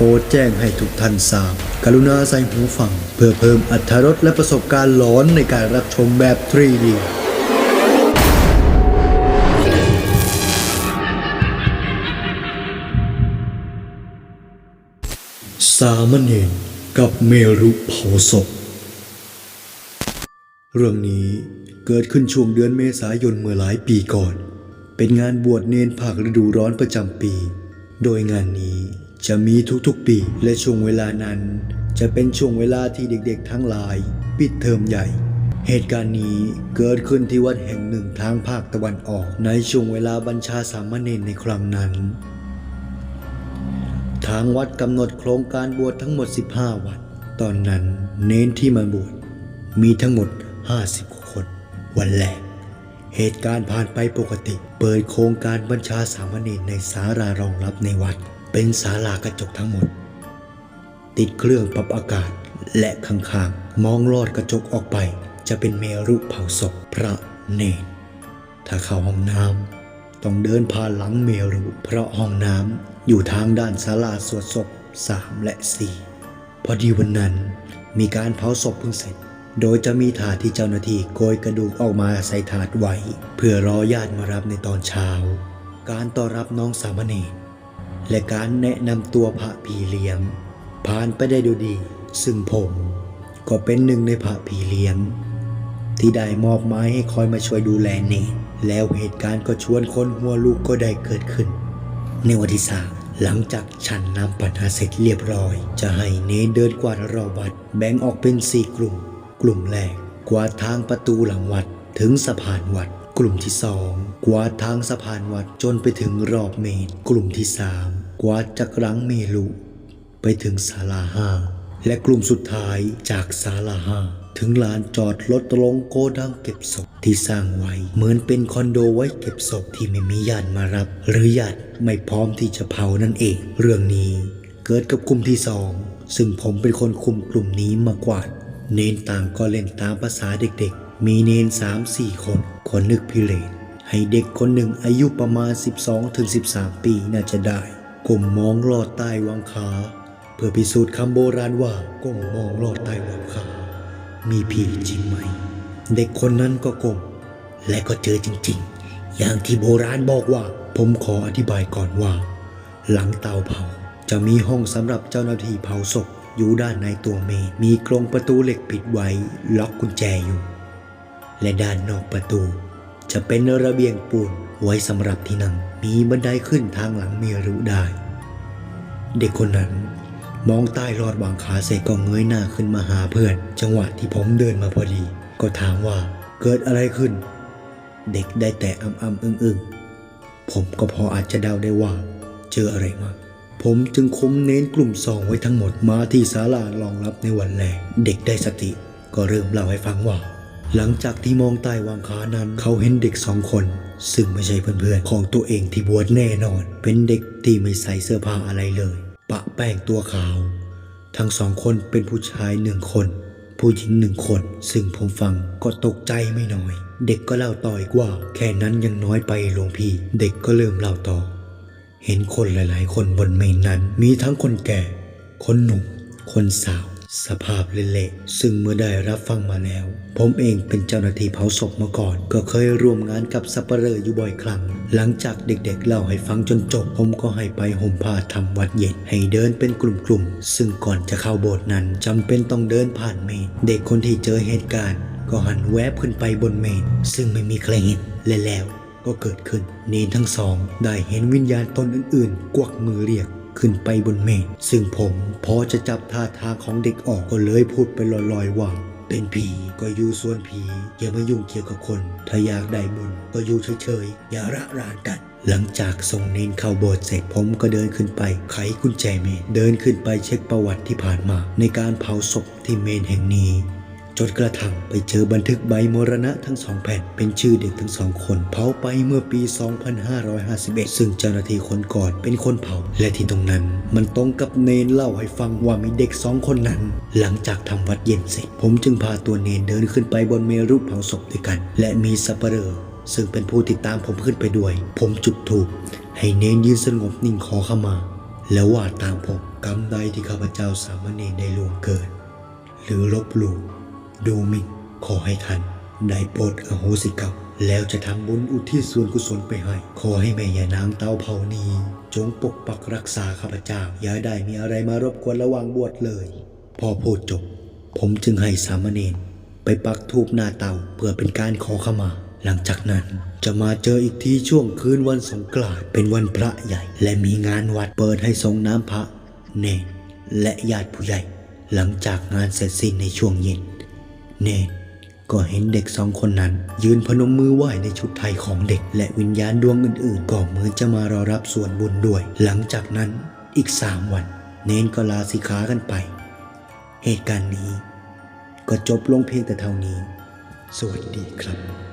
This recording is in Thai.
โปรดแจ้งให้ทุกท่านทราบ กรุณาใส่หูฟัง เพื่อเพิ่มอรรถรสและประสบการณ์หลอนในการรับชมแบบ 3D สามเณรกับเมรุเผาศพ เรื่องนี้เกิดขึ้นช่วงเดือนเมษายนเมื่อหลายปีก่อน เป็นงานบวชเนนภาคฤดูร้อนประจำปี โดยงานนี้ จะมีทุกๆปีและช่วงเวลานั้น จะเป็นช่วงเวลาที่เด็กๆทั้งหลาย ปิดเทอมใหญ่ เหตุการณ์นี้เกิดขึ้นที่วัดแห่งหนึ่งทางภาคตะวันออกในช่วงเวลาบัญชาสามเณรในครั้งนั้น ทางวัดกำหนดโครงการบวชทั้งหมด 15 วันตอนนั้นเน้นที่มาบวชมีทั้งหมด 50กว่าคน วันแรกเหตุการณ์ผ่านไปปกติ เปิดโครงการบัญชาสามเณรในศาลารองรับในวัด เป็นศาลากระจกทั้งหมด ติดเครื่องปรับอากาศและข้างๆมองลอดกระจกออกไป จะเป็นเมรุเผาศพพระเนรถ้าเข้าห้องน้ำต้องเดินผ่านหลังเมรุ เพราะห้องน้ำอยู่ทางด้านศาลาสวดศพสามและสี่พอดีวันนั้นมีการเผาศพเพิ่งเสร็จ โดยจะมีถาดที่เจ้าหน้าที่โกยกระดูกออกมาใส่ถาดไว้ เพื่อรอญาติมารับในตอนเช้า การต้อนรับน้องสามเณร และการแนะนำตัวพระพี่เลี้ยง ผ่านไปได้ด้วยดี ซึ่งผมก็เป็นหนึ่งในพระพี่เลี้ยง ที่ได้มอบหมายให้คอยมาช่วยดูแลเนนแล้วเหตุการณ์ก็ชวนคนหัวลูกก็ได้เกิดขึ้น ในวันที่สามหลังจากฉันน้ำปัญหาเสร็จเรียบร้อย จะให้เนนเดินกวาดรอบวัดแบ่งออกเป็นสี่กลุ่ม กลุ่มแรกกวาดทางประตูหลังวัดถึงสะพานวัด กลุ่มที่สองกวาดทางสะพานวัดจนไปถึงรอบเมนกลุ่มที่สามกวาดจากหลังเมลุไปถึงศาลาห้าและกลุ่มสุดท้ายจากศาลาห้าถึงลานจอดรถลงโกดังเก็บศพที่สร้างไว้ เหมือนเป็นคอนโดไว้เก็บศพที่ไม่มีญาติมารับ หรือญาติไม่พร้อมที่จะเผานั่นเอง เรื่องนี้เกิดกับกลุ่มที่สองซึ่งผมเป็นคนคุมกลุ่มนี้มากวาด เน้นต่างก็เล่นตามภาษาเด็กๆ มีเนนสามสี่คนคนนึกพิเรนให้เด็กคนหนึ่งอายุประมาณ 12-13 ปีน่าจะได้ก้มมองลอดใต้วางขา เพื่อพิสูจน์คำโบราณว่าก้มมองลอดใต้วางขา มีผีจริงไหม เด็กคนนั้นก็ก้มและก็เจอจริงๆ อย่างที่โบราณบอกว่า ผมขออธิบายก่อนว่า หลังเตาเผาจะมีห้องสำหรับเจ้าหน้าที่เผาศพอยู่ด้านในตัวเมมีกรงประตูเหล็กปิดไว้ ล็อกกุญแจอยู่ และด้านนอกประตู จะเป็นระเบียงปูนไว้สำหรับที่นั่งมีบันไดขึ้นทางหลังเมียรู้ได้ เด็กคนนั้นมองใต้รอดวางขาเสร็จก็เงยหน้าขึ้นมาหาเพื่อน จังหวะที่ผมเดินมาพอดี ก็ถามว่าเกิดอะไรขึ้น เด็กได้แต่อ้ำอ้ำอึ้งอึ้งผมก็พออาจจะเดาได้ว่า เจออะไรมาผมจึงคุมเน้นกลุ่มสองไว้ทั้งหมดมาที่ศาลารองรับในวันแรก เด็กได้สติ ก็เริ่มเล่าให้ฟังว่า หลังจากที่มองใต้วางขานั้น เขาเห็นเด็กสองคน ซึ่งไม่ใช่เพื่อนๆ ของตัวเองที่บวชแน่นอน เป็นเด็กที่ไม่ใส่เสื้อผ้าอะไรเลย ปะแป้งตัวขาว ทั้งสองคนเป็นผู้ชายหนึ่งคน ผู้หญิงหนึ่งคน ซึ่งผมฟังก็ตกใจไม่น้อย เด็กก็เล่าต่ออีกว่า แค่นั้นยังน้อยไปหลวงพี่ เด็กก็เริ่มเล่าต่อ เห็นคนหลาย ๆ คนบนเมนนั้น มีทั้งคนแก่ คนหนุ่ม คนสาว สภาพเละๆซึ่งเมื่อได้รับฟังมาแล้ว ผมเองเป็นเจ้าหน้าที่เผาศพมาก่อน ก็เคยร่วมงานกับสัปเหร่ออยู่บ่อยครั้ง หลังจากเด็กๆเล่าให้ฟังจนจบ ผมก็ให้ไปห่มผ้าทำวัดเย็นให้เดินเป็นกลุ่มๆ ซึ่งก่อนจะเข้าโบสถ์นั้นจำเป็นต้องเดินผ่านเมนเด็กคนที่เจอเหตุการณ์ ก็หันแวบขึ้นไปบนเมนซึ่งไม่มีใครเห็นและแล้วก็เกิดขึ้นเนนทั้งสอง ได้เห็นวิญญาณตนอื่นๆ กวักมือเรียก ขึ้นไปบนเมน ซึ่งผมพอจะจับท่าทางของเด็กออกก็เลยพูดไปลอยๆว่าเป็นผีก็อยู่ส่วนผีอย่ามายุ่งเกี่ยวกับคน ถ้าอยากได้บุญก็อยู่เฉยๆ อย่าระรานกัน หลังจากส่งเนนเข้าโบสถ์เสร็จผมก็เดินขึ้นไป ไขกุญแจเมนเดินขึ้นไปเช็คประวัติที่ผ่านมา ในการเผาศพที่เมนแห่งนี้ จนกระทั่งไปเจอบันทึกใบมรณะทั้งสองแผ่น เป็นชื่อเด็กทั้งสองคนเผาไปเมื่อปี 2551 ซึ่งเจ้าหน้าที่คนก่อนเป็นคนเผา และที่ตรงนั้นมันตรงกับเนนเล่าให้ฟังว่ามีเด็กสองคนนั้น หลังจากทำวัดเย็นเสร็จ ผมจึงพาตัวเนนเดินขึ้นไปบนเมรุเผาศพด้วยกัน และมีสัปเหร่อซึ่งเป็นผู้ติดตามผมขึ้นไปด้วย ผมจุดธูปให้เนนยืนสงบนิ่งขอขมา แล้วว่าตามผมกรรมใดที่ข้าพเจ้าสามเณรได้ล่วงเกิน หรือลบหลู่ ดูหมิ่นขอให้ท่านได้โปรดอโหสิกรรมแล้วจะทำบุญอุทิศส่วนกุศลไปให้ ขอให้แม่ยานางเต้าเผานีจงปกปักรักษาข้าพเจ้า อย่าได้มีอะไรมารบกวนระหว่างบวชเลย พอพูดจบ ผมจึงให้สามเณรไปปักธูปหน้าเตาเพื่อเป็นการขอขมา หลังจากนั้นจะมาเจออีกทีช่วงคืนวันสงกรานต์เป็นวันพระใหญ่ และมีงานวัดเปิดให้ทรงน้ำพระ เนรและญาติผู้ใหญ่ หลังจากงานเสร็จสิ้นในช่วงเย็น เนรก็เห็นเด็กสองคนนั้น ยืนพนมมือไหว้ในชุดไทยของเด็ก และวิญญาณดวงอื่นๆ ก็เหมือนจะมารอรับส่วนบุญด้วย หลังจากนั้นอีกสามวัน เนนก็ลาสิขากันไป เหตุการณ์นี้ ก็จบลงเพียงแต่เท่านี้ สวัสดีครับ